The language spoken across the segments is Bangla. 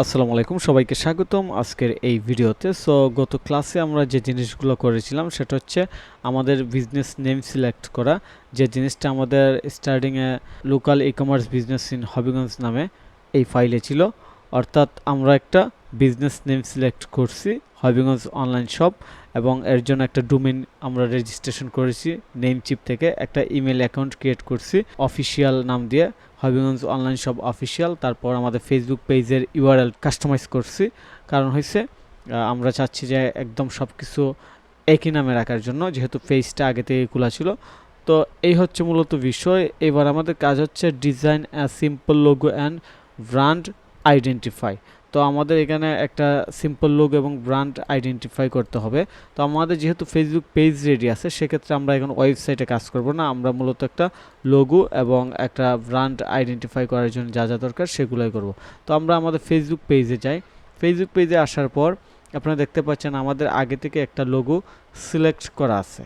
আসসালামু আলাইকুম, সবাইকে স্বাগতম আজকের এই ভিডিওতে। সো গত ক্লাসে আমরা যে জিনিসগুলো করেছিলাম, সেটা হচ্ছে আমাদের বিজনেস নেম সিলেক্ট করা। যে জিনিসটা আমাদের স্টার্টিংয়ে local e commerce business in Habiganj নামে এই ফাইলে ছিল। অর্থাৎ আমরা একটা বিজনেস নেম সিলেক্ট করছি। হবিগঞ্জ অনলাইন শপ এবং এর জন্য একটা ডোমেন আমরা রেজিস্ট্রেশন করেছি নেম চিপ থেকে একটা ইমেল অ্যাকাউন্ট ক্রিয়েট করছি অফিসিয়াল নাম দিয়ে হবিগঞ্জ অনলাইন শপ অফিসিয়াল তারপর আমাদের ফেসবুক পেজের ইউআরএল কাস্টমাইজ করছি। কারণ হয়েছে আমরা চাচ্ছি যে একদম সব কিছু একই নামে রাখার জন্য, যেহেতু পেজটা আগে থেকে খোলা ছিল। তো এই হচ্ছে মূলত বিষয়। এবার আমাদের কাজ হচ্ছে design a simple logo and brand identify তো আমাদের এখানে একটা সিম্পল লোগ এবং ব্র্যান্ড আইডেন্টিফাই করতে হবে। তো আমাদের যেহেতু ফেসবুক পেজ রেডি আছে, সেক্ষেত্রে আমরা এখন ওয়েবসাইটে কাজ করব না। আমরা মূলত একটা লোগো এবং একটা ব্র্যান্ড আইডেন্টিফাই করার জন্য যা যা দরকার সেগুলোই করব। তো আমরা আমাদের ফেসবুক পেজে যাই। ফেসবুক পেজে আসার পর আপনারা দেখতে পাচ্ছেন আমাদের আগে থেকে একটা লোগো সিলেক্ট করা আছে।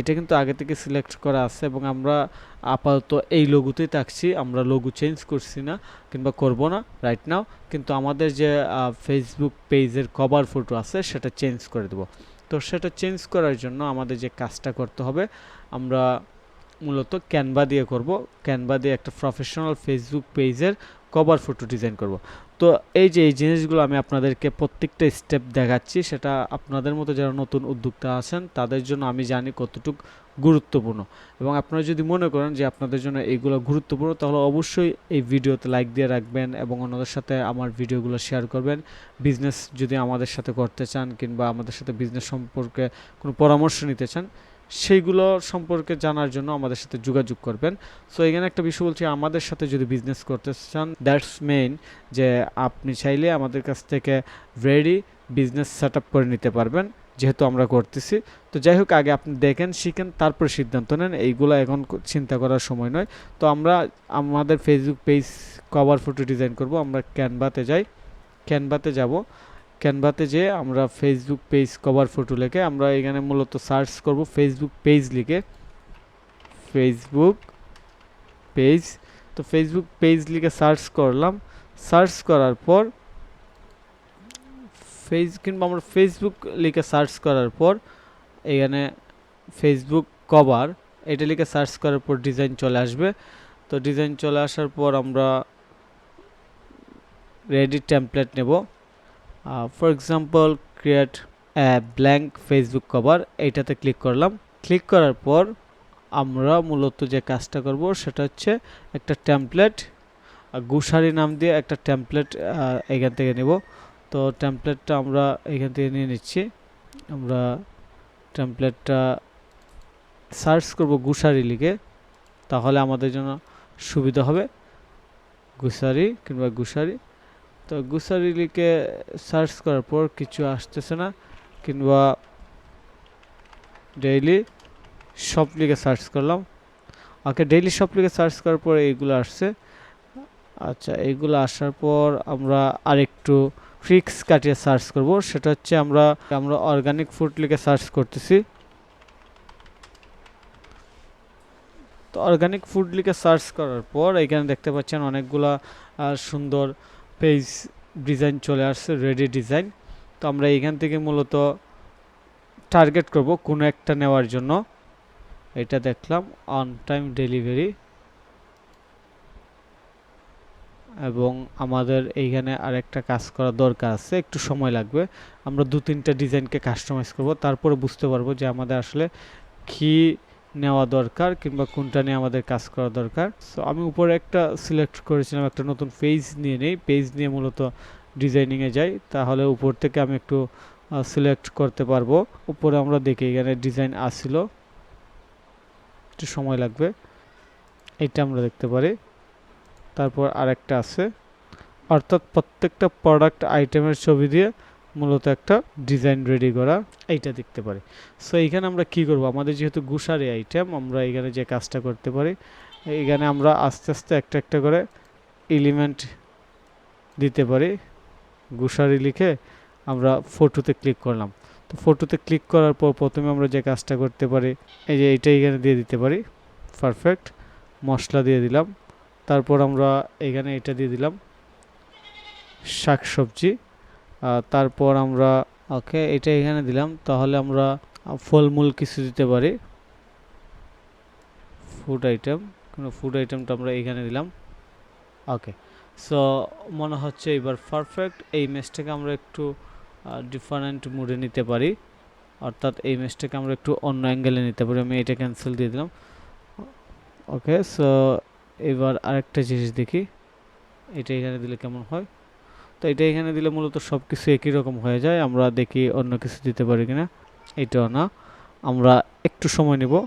এটা কিন্তু আগে থেকে সিলেক্ট করা আছে এবং আমরা আপাতত এই লঘুতেই থাকছি, আমরা লঘু চেঞ্জ করছি না কিংবা করব না রাইট নাও কিন্তু আমাদের যে ফেসবুক পেজের কভার ফটো আছে সেটা চেঞ্জ করে দেব। তো সেটা চেঞ্জ করার জন্য আমাদের যে কাজটা করতে হবে, আমরা মূলত ক্যানভা দিয়ে করব। ক্যানভা দিয়ে একটা প্রফেশনাল ফেসবুক পেজের কভার ফটো ডিজাইন করব। তো এই যে, এই জিনিসগুলো আমি আপনাদেরকে প্রত্যেকটা স্টেপ দেখাচ্ছি, সেটা আপনাদের মতো যারা নতুন উদ্যোক্তা আছেন, তাদের জন্য আমি জানি কতটুক গুরুত্বপূর্ণ। এবং আপনারা যদি মনে করেন যে আপনাদের জন্য এইগুলো গুরুত্বপূর্ণ, তাহলে অবশ্যই এই ভিডিওতে লাইক দিয়ে রাখবেন এবং অন্যদের সাথে আমার ভিডিওগুলো শেয়ার করবেন। বিজনেস যদি আমাদের সাথে করতে চান কিংবা আমাদের সাথে বিজনেস সম্পর্কে কোনো পরামর্শ নিতে চান সেইগুলো সম্পর্কে জানার জন্য আমাদের সাথে যোগাযোগ করবেন। সো এখানে একটা বিষয় বলছি, আমাদের সাথে যদি বিজনেস করতে চান দ্যাটস মেইন যে আপনি চাইলে আমাদের কাছ থেকে রেডি বিজনেস সেট করে নিতে পারবেন, যেহেতু আমরা করতেছি। তো যাই হোক, আগে আপনি দেখেন, শিখেন, তারপর সিদ্ধান্ত নেন। এইগুলো এখন চিন্তা করার সময় নয়। তো আমরা আমাদের Facebook page cover photo design করব, আমরা ক্যানভাতে যাই। ক্যানভাতে যাব। ক্যানভাতে যেয়ে আমরা ফেসবুক পেজ কভার ফটো লিখে আমরা এখানে মূলত সার্চ করব ফেসবুক পেজ লিখে। ফেসবুক পেজ তো ফেসবুক পেজ লিখে সার্চ করলাম। সার্চ করার পর ফেস কিংবা আমরা ফেসবুক লিখে সার্চ করার পর এখানে ফেসবুক কভার এটা লিখে সার্চ করার পর ডিজাইন চলে আসবে। তো ডিজাইন চলে আসার পর আমরা রেডি টেমপ্লেট নেব। For example create blank Facebook cover এইটাতে ক্লিক করলাম। ক্লিক করার পর আমরা মূলত যে কাজটা করব সেটা হচ্ছে একটা টেমপ্লেট গুসারি নাম দিয়ে একটা টেমপ্লেট এখান থেকে নেব। তো টেমপ্লেটটা আমরা এখান থেকে নিয়ে নিচ্ছি। আমরা টেমপ্লেটটা সার্চ করব গুসারি লিখে, তাহলে আমাদের জন্য সুবিধা হবে। গুসারি কিংবা গুসারি। তো গুসারি সার্চ করার পর কিছু আসতেছে না, কিংবা ডেইলি শপ লিখে সার্চ করলাম। ওকে ডেইলি শপ লিখে সার্চ করার পর এইগুলো আসছে। আচ্ছা এইগুলো আসার পর আমরা আরেকটু ফিক্স কাটিয়ে সার্চ করব। সেটা হচ্ছে আমরা আমরা অর্গানিক ফুড লিখে সার্চ করতেছি। তো অর্গানিক ফুড লিখে সার্চ করার পর এখানে দেখতে পাচ্ছেন অনেকগুলা সুন্দর পেজ ডিজাইন চলে আসছে রেডি ডিজাইন তো আমরা এখান থেকে মূলত টার্গেট করব কোনো একটা নেওয়ার জন্য। এটা দেখলাম অন টাইম ডেলিভারি এবং আমাদের এইখানে আরেকটা কাজ করা দরকার আছে, একটু সময় লাগবে। আমরা দু তিনটা ডিজাইনকে কাস্টমাইজ করব, তারপরে বুঝতে পারব যে আমাদের আসলে কি নেওয়া দরকার কিংবা কোনটা নিয়ে আমাদের কাজ করা দরকার। সো আমি উপরে একটা সিলেক্ট করেছিলাম, একটা নতুন পেজ নিয়ে নেই। পেজ নিয়ে মূলত ডিজাইনিংয়ে যাই, তাহলে উপর থেকে আমি একটু সিলেক্ট করতে পারব। উপরে আমরা দেখি, এখানে ডিজাইন আসছিল একটু সময় লাগবে। এটা আমরা দেখতে পারি। তারপর আরেকটা আছে। অর্থাৎ প্রত্যেকটা প্রোডাক্ট আইটেমের ছবি দিয়ে মূলত একটা ডিজাইন রেডি করা, এইটা দেখতে পারি। সো এইখানে আমরা কি করব? আমাদের যেহেতু গুসারি আইটেম আমরা এখানে যে কাজটা করতে পারি এখানে আমরা আস্তে আস্তে একটা একটা করে এলিমেন্ট দিতে পারি। গুসারি লিখে আমরা ফটোতে ক্লিক করলাম। তো ফটোতে ক্লিক করার পর প্রথমে আমরা যে কাজটা করতে পারি, এই যে এইটা এখানে দিয়ে দিতে পারি। পারফেক্ট মশলা দিয়ে দিলাম। তারপর আমরা এখানে এটা দিয়ে দিলাম শাকসবজি। তারপর আমরা, ওকে, এটা এখানে দিলাম, তাহলে আমরা ফলমূল কিছু দিতে পারি। ফুড আইটেম কোনো ফুড আইটেমটা আমরা এখানে দিলাম। ওকে সো মনে হচ্ছে এবার পারফেক্ট এই ম্যাচটাকে আমরা একটু ডিফারেন্ট মুডে নিতে পারি। অর্থাৎ এই ম্যাচটাকে আমরা একটু অন্য অ্যাঙ্গেলে নিতে পারি। আমি এটা ক্যান্সেল দিয়ে দিলাম। ওকে সো এবার আরেকটা জিনিস দেখি। এটা এখানে দিলে কেমন হয়? তো এটা এখানে দিলে মূলত সব কিছু একই রকম হয়ে যায়। আমরা দেখি অন্য কিছু দিতে পারি কিনা। এটাও না। আমরা একটু সময় নেব।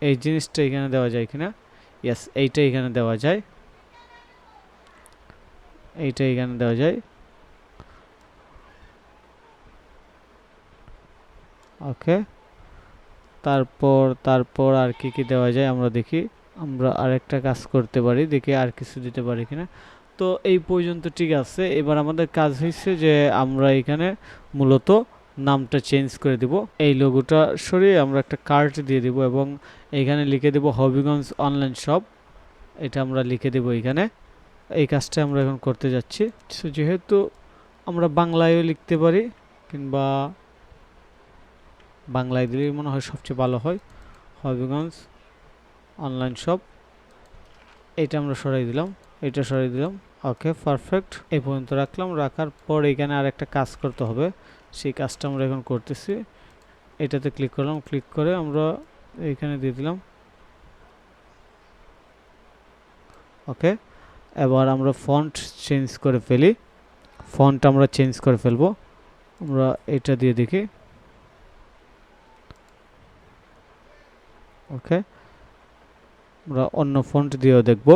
এই জিনিসটা এখানে দেওয়া যায় কিনা? ইয়েস এইটা এখানে দেওয়া যায়। এইটা এখানে দেওয়া যায়। ওকে। তারপর তারপর আর কি কি দেওয়া যায় আমরা দেখি। আমরা আরেকটা কাজ করতে পারি। দেখি আর কিছু দিতে পারি কিনা। তো এই পর্যন্ত ঠিক আছে। এবার আমাদের কাজ হয়েছে যে আমরা এখানে মূলত নামটা চেঞ্জ করে দিব। এই লোগোটা সরিয়ে আমরা একটা কার্ড দিয়ে দিব এবং এখানে লিখে দেব হবিগঞ্জ অনলাইন শপ এটা আমরা লিখে দেব এখানে। এই কাজটা আমরা এখন করতে যাচ্ছি। So, যেহেতু আমরা বাংলায়ও লিখতে পারি কিংবা বাংলায় দিলেই মনে হয় সবচেয়ে ভালো হয়। হবিগঞ্জ অনলাইন শপ এটা আমরা সরাই দিলাম। এটা সরাই দিলাম। ওকে পারফেক্ট এই পর্যন্ত রাখলাম। রাখার পর এখানে আর একটা কাজ করতে হবে। সেই কাজটা আমরা এখন করতেছি। এটাতে ক্লিক করলাম। ক্লিক করে আমরা এইখানে দিয়ে দিলাম। ওকে এবার আমরা ফন্ট চেঞ্জ করে ফেলি। ফন্ট আমরা চেঞ্জ করে ফেলব। আমরা এটা দিয়ে দেখি। ওকে আমরা অন্য ফন্ট দিয়েও দেখব।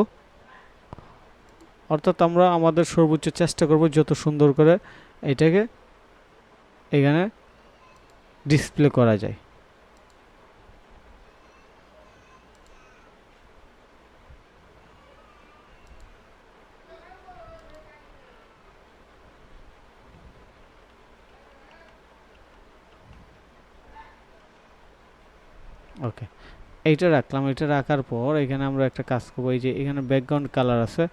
অর্থাৎ আমরা আমাদের সর্বোচ্চ চেষ্টা করব যত সুন্দর করে এটাকে এখানে ডিসপ্লে করা যায়। ওকে এইটা রাখলাম। এটা রাখার পর এখানে আমরা একটা কাজ করব। এই যে এখানে ব্যাকগ্রাউন্ড কালার আছে।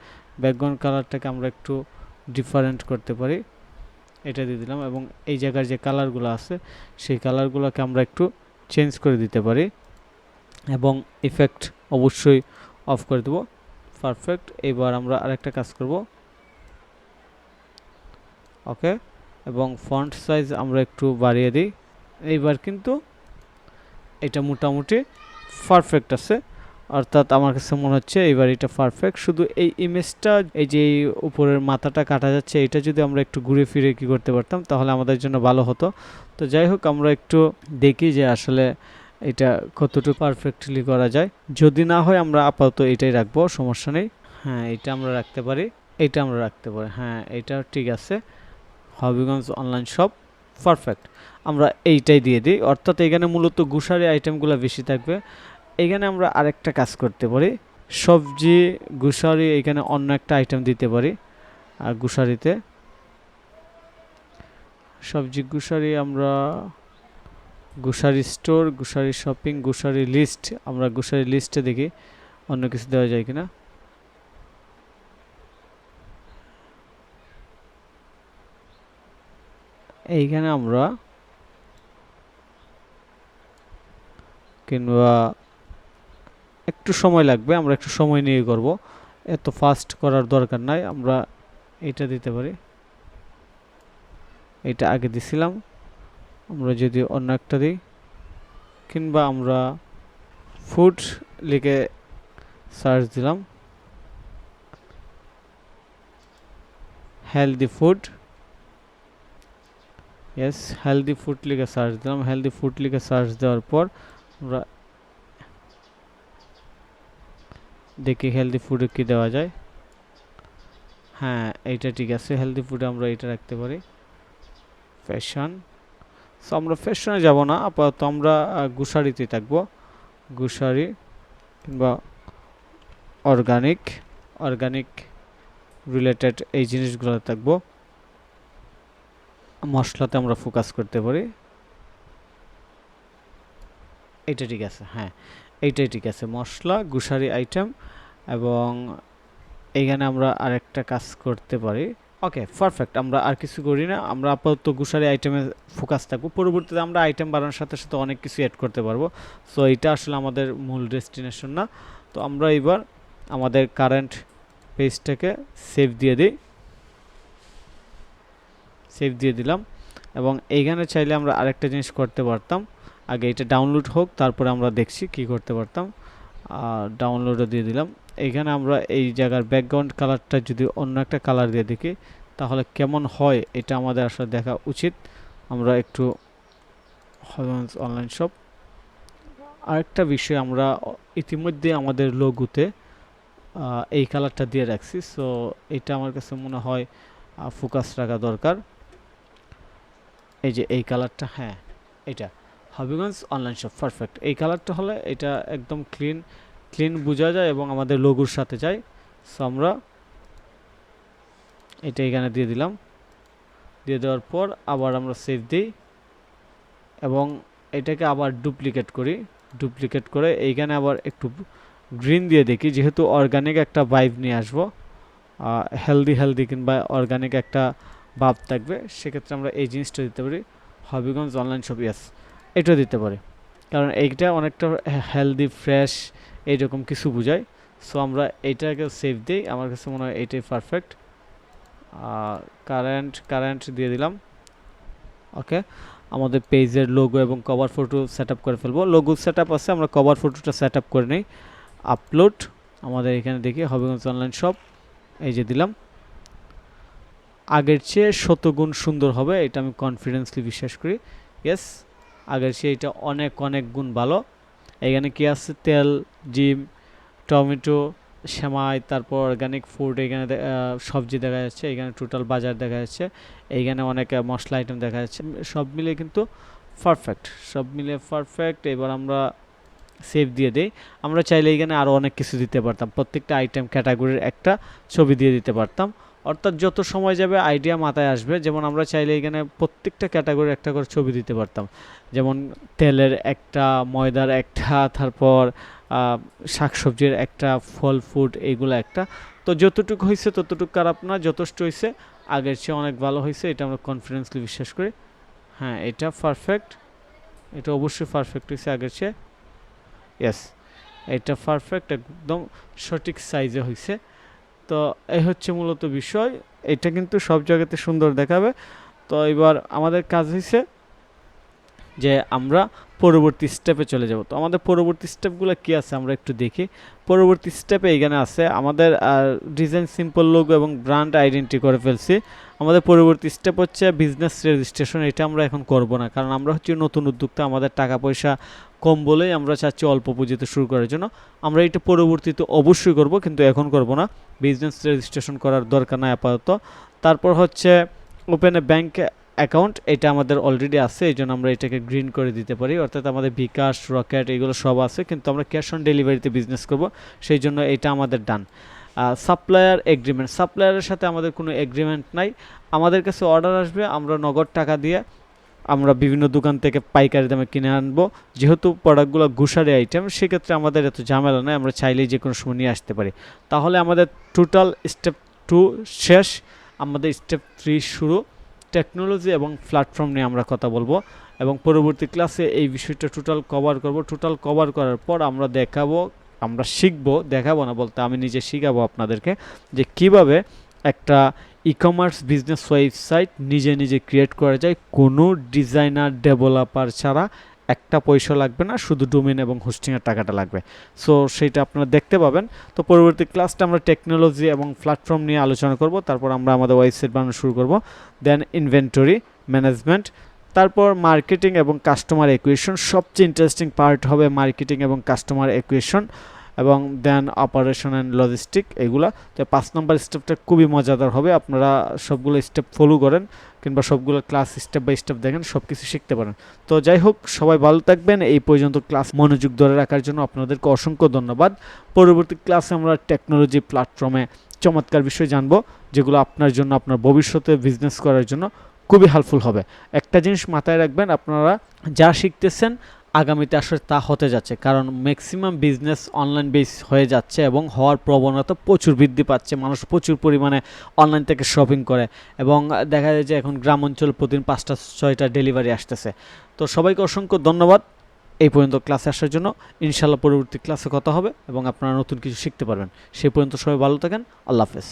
ব্যাকগ্রাউন্ড কালারটাকে আমরা একটু ডিফারেন্ট করতে পারি। এটা দিয়ে দিলাম এবং এই জায়গার যে কালারগুলো আছে, সেই কালারগুলোকে আমরা একটু চেঞ্জ করে দিতে পারি এবং ইফেক্ট অবশ্যই অফ করে দেব। পারফেক্ট এবার আমরা আরেকটা কাজ করব। ওকে এবং ফন্ট সাইজ আমরা একটু বাড়িয়ে দিই। এইবার কিন্তু এটা মোটামুটি পারফেক্ট আছে। অর্থাৎ আমার কাছে মনে হচ্ছে এইবার এটা পারফেক্ট শুধু এই ইমেজটা এই যে উপরের মাথাটা কাটা যাচ্ছে, এটা যদি আমরা একটু ঘুরে ফিরে কি করতে পারতাম, তাহলে আমাদের জন্য ভালো হতো। তো যাই হোক, আমরা একটু দেখি যে আসলে এটা কতটুকু পারফেক্টলি করা যায়। যদি না হয়, আমরা আপাতত এটাই রাখব, সমস্যা নেই। হ্যাঁ এটা আমরা রাখতে পারি। এটা আমরা রাখতে পারি। হ্যাঁ এটা ঠিক আছে। হবিগঞ্জ অনলাইন শপ পারফেক্ট আমরা এইটাই দিয়ে দিই। অর্থাৎ এখানে মূলত গুসারি আইটেমগুলো বেশি থাকবে। এখানে আমরা আরেকটা কাজ করতে পারি। সবজি, গুসারি, এখানে অন্য একটা আইটেম দিতে পারি। আর গুসারিতে সবজি, গুসারি আমরা grocery store grocery shopping grocery list আমরা গুসারি লিস্টে দেখি অন্য কিছু দেওয়া যায় কিনা। এইখানে আমরা কিংবা একটু সময় লাগবে, আমরা একটু সময় নিয়ে করব। এত ফাস্ট করার দরকার নাই, আমরা এটা দিতে পারি। এটা আগে দিছিলাম, আমরা যদি অন্য একটা দিই। কিংবা আমরা ফুড লিখে সার্চ দিলাম। Healthy food yes healthy food লিখে সার্চ দিলাম। হেলদি ফুড লিখে সার্চ দেওয়ার পর আমরা দেখি হেলদি ফুডে কি দেওয়া যায়? হ্যাঁ এইটা ঠিক আছে। হেলদি ফুডে আমরা এটা রাখতে পারি। ফ্যাশন সো আমরা ফ্যাশনে যাব না। আপাতত আমরা গুসারিতে থাকব। গুসারি কিংবা অর্গানিক অর্গানিক রিলেটেড এই জিনিসগুলো থাকব। মশলাতে আমরা ফোকাস করতে পারি। এটা ঠিক আছে হ্যাঁ। এইটাই ঠিক আছে। মশলা, গুসারি আইটেম এবং এইখানে আমরা আরেকটা কাজ করতে পারি। ওকে পারফেক্ট আমরা আর কিছু করি না। আমরা আপাতত গুসারি আইটেমে ফোকাস থাকব। পরবর্তীতে আমরা আইটেম বাড়ানোর সাথে সাথে অনেক কিছু অ্যাড করতে পারব। সো এটা আসলে আমাদের মূল ডেস্টিনেশন না। তো আমরা এবার আমাদের কারেন্ট পেজটাকে সেভ দিয়ে দিই। সেভ দিয়ে দিলাম। এবং এইখানে চাইলে আমরা আরেকটা জিনিস করতে পারতাম। আগে এটা ডাউনলোড হোক, তারপরে আমরা দেখছি কি করতে পারতাম। আর ডাউনলোডও দিয়ে দিলাম। এইখানে আমরা এই জায়গার ব্যাকগ্রাউন্ড কালারটা যদি অন্য একটা কালার দিয়ে দেখি, তাহলে কেমন হয় এটা আমাদের আসলে দেখা উচিত। আমরা একটু অনলাইন শপ আরেকটা বিষয় আমরা ইতিমধ্যে আমাদের লোগোতে এই কালারটা দিয়ে রাখছি। সো এটা আমার কাছে মনে হয় ফোকাস রাখা দরকার। এই যে এই কালারটা হ্যাঁ এটা। হবিগঞ্জ অনলাইন শপ পারফেক্ট এই কালারটা হলে এটা একদম ক্লিন ক্লিন বোঝা যায় এবং আমাদের লোগোর সাথে যায়। সো আমরা এটা এখানে দিয়ে দিলাম। দিয়ে দেওয়ার পর আবার আমরা সেভ দিই এবং এটাকে আবার ডুপ্লিকেট করি। ডুপ্লিকেট করে এইখানে আবার একটু গ্রিন দিয়ে দেখি। যেহেতু অর্গানিক একটা ভাইব নিয়ে আসব হেলদি হেলদি কিংবা অর্গানিক একটা ভাব থাকবে, সেক্ষেত্রে আমরা এই জিনিসটা দিতে পারি। হবিগঞ্জ অনলাইন শপ ইয়াস এটা দিতে পারি। কারণ এইটা অনেকটা হেলদি ফ্রেশ এইরকম কিছু বোঝায়। সো আমরা এইটাকে সেভ দিই। আমার কাছে মনে হয় এইটাই পারফেক্ট কারেন্ট কারেন্ট দিয়ে দিলাম। ওকে আমাদের পেজের লোগো এবং কভার ফটো সেট করে ফেলব। লোগো সেট আছে, আমরা কভার ফটোটা সেট আপ করে নিই। আপলোড আমাদের এখানে দেখি হবিগঞ্জ অনলাইন শপ এই যে দিলাম। আগের চেয়ে শতগুণ সুন্দর হবে, এটা আমি কনফিডেন্সলি বিশ্বাস করি। ইয়েস আগের সেইটা অনেক অনেক গুণ ভালো। এখানে কি আছে? তেল, ডিম, টমেটো, সেমাই, তারপর অর্গানিক ফুড এখানে সবজি দেখা যাচ্ছে। এখানে টোটাল বাজার দেখা যাচ্ছে। এইখানে অনেক মশলা আইটেম দেখা যাচ্ছে। সব মিলে কিন্তু পারফেক্ট সব মিলে পারফেক্ট এবার আমরা সেভ দিয়ে দেই। আমরা চাইলে এখানে আরও অনেক কিছু দিতে পারতাম। প্রত্যেকটা আইটেম ক্যাটাগরির একটা ছবি দিয়ে দিতে পারতাম। অর্থাৎ যত সময় যাবে আইডিয়া মাথায় আসবে। যেমন আমরা চাইলে এখানে প্রত্যেকটা ক্যাটাগরির একটা করে ছবি দিতে পারতাম। যেমন তেলের একটা, ময়দার একটা, তারপর শাকসবজির একটা, ফল ফুড এইগুলো একটা। তো যতটুকু হয়েছে ততটুকু খারাপ না, যথেষ্ট হয়েছে আগের চেয়ে অনেক ভালো হয়েছে এটা আমরা কনফিডেন্সলি বিশ্বাস করি। হ্যাঁ এটা পারফেক্ট এটা অবশ্যই পারফেক্ট হয়েছে আগের চেয়ে। ইয়েস এটা পারফেক্ট একদম সঠিক সাইজে হয়েছে তো এই হচ্ছে মূলত বিষয়। এটা কিন্তু সব জায়গাতে সুন্দর দেখাবে। তো এবার আমাদের কাজ হয়েছে যে আমরা পরবর্তী স্টেপে চলে যাব। তো আমাদের পরবর্তী স্টেপগুলো কি আছে আমরা একটু দেখি। পরবর্তী স্টেপে এখানে আছে আমাদের ডিজাইন সিম্পল লোগো এবং ব্র্যান্ড আইডেন্টি করে ফেলছি। আমাদের পরবর্তী স্টেপ হচ্ছে বিজনেস রেজিস্ট্রেশন এটা আমরা এখন করব না। কারণ আমরা হচ্ছে নতুন উদ্যোক্তা, আমাদের টাকা পয়সা কম বলেই আমরা চাচ্ছি অল্প পুঁজিতে শুরু করার জন্য। আমরা এটা পরবর্তীতে অবশ্যই করব, কিন্তু এখন করব না। বিজনেস রেজিস্ট্রেশন করার দরকার নাই আপাতত। তারপর হচ্ছে ওপেনে ব্যাংক অ্যাকাউন্ট এটা আমাদের অলরেডি আছে, এই জন্য আমরা এটাকে গ্রিন করে দিতে পারি। অর্থাৎ আমাদের বিকাশ রকেট এগুলো সব আছে, কিন্তু আমরা ক্যাশ অন ডেলিভারিতে বিজনেস করব, সেই জন্য এটা আমাদের ডান সাপ্লায়ার এগ্রিমেন্ট সাপ্লায়ারের সাথে আমাদের কোনো এগ্রিমেন্ট নাই। আমাদের কাছে অর্ডার আসবে, আমরা নগদ টাকা দিয়ে আমরা বিভিন্ন দোকান থেকে পাইকারি দামে কিনে আনব। যেহেতু প্রোডাক্টগুলো ঘুষারি আইটেম সেক্ষেত্রে আমাদের এত ঝামেলা নয় আমরা চাইলেই যে কোনো সময় নিয়ে আসতে পারি। তাহলে আমাদের টোটাল স্টেপ টু শেষ, আমাদের স্টেপ থ্রি শুরু। টেকনোলজি এবং প্ল্যাটফর্ম নিয়ে আমরা কথা বলব এবং পরবর্তী ক্লাসে এই বিষয়টা টোটাল কভার করব। টোটাল কভার করার পর আমরা দেখাবো, আমরা শিখব, দেখাবো না বলতে আমি নিজে শিখাবো আপনাদেরকে যে কীভাবে একটা ই কমার্স বিজনেস ওয়েবসাইট নিজে নিজে ক্রিয়েট করা যায়। কোনো ডিজাইনার ডেভেলপার ছাড়া একটা পয়সা লাগবে না, শুধু ডোমেন এবং হোস্টিংয়ের টাকাটা লাগবে। সো সেইটা আপনারা দেখতে পাবেন। তো পরবর্তী ক্লাসটা আমরা টেকনোলজি এবং প্ল্যাটফর্ম নিয়ে আলোচনা করব। তারপর আমরা আমাদের ওয়েবসাইট বানানো শুরু করব। দেন ইনভেন্টরি ম্যানেজমেন্ট তারপর মার্কেটিং এবং কাস্টমার একুয়েশন সবচেয়ে ইন্টারেস্টিং পার্ট হবে মার্কেটিং এবং কাস্টমার একুয়েশন এবং দেন অপারেশন অ্যান্ড লজিস্টিক এগুলা। তো পাঁচ নম্বর স্টেপটা খুবই মজাদার হবে। আপনারা সবগুলো স্টেপ ফলো করেন। কিংবা সবগুলো ক্লাস স্টেপ বাই স্টেপ দেখেন সব কিছু শিখতে পারেন। তো যাই হোক, সবাই ভালো থাকবেন। এই পর্যন্ত ক্লাস মনোযোগ ধরে রাখার জন্য আপনাদেরকে অসংখ্য ধন্যবাদ। পরবর্তী ক্লাসে আমরা টেকনোলজি প্ল্যাটফর্মে চমৎকার বিষয় জানব, যেগুলো আপনার জন্য, আপনার ভবিষ্যতে বিজনেস করার জন্য খুবই হেল্পফুল হবে। একটা জিনিস মাথায় রাখবেন, আপনারা যা শিখতেছেন আগামীতে আসলে তা হতে যাচ্ছে। কারণ ম্যাক্সিমাম বিজনেস অনলাইন বেস হয়ে যাচ্ছে এবং হওয়ার প্রবণতা প্রচুর বৃদ্ধি পাচ্ছে। মানুষ প্রচুর পরিমাণে অনলাইন থেকে শপিং করে এবং দেখা যায় যে এখন গ্রাম অঞ্চল প্রতিদিন পাঁচটা, ছয়টা ডেলিভারি আসতেছে। তো সবাইকে অসংখ্য ধন্যবাদ। এই পর্যন্ত ক্লাসে আসার জন্য। ইনশাল্লাহ পরবর্তী ক্লাসে কথা হবে এবং আপনারা নতুন কিছু শিখতে পারবেন। সেই পর্যন্ত সবাই ভালো থাকেন। আল্লাহ হাফেজ।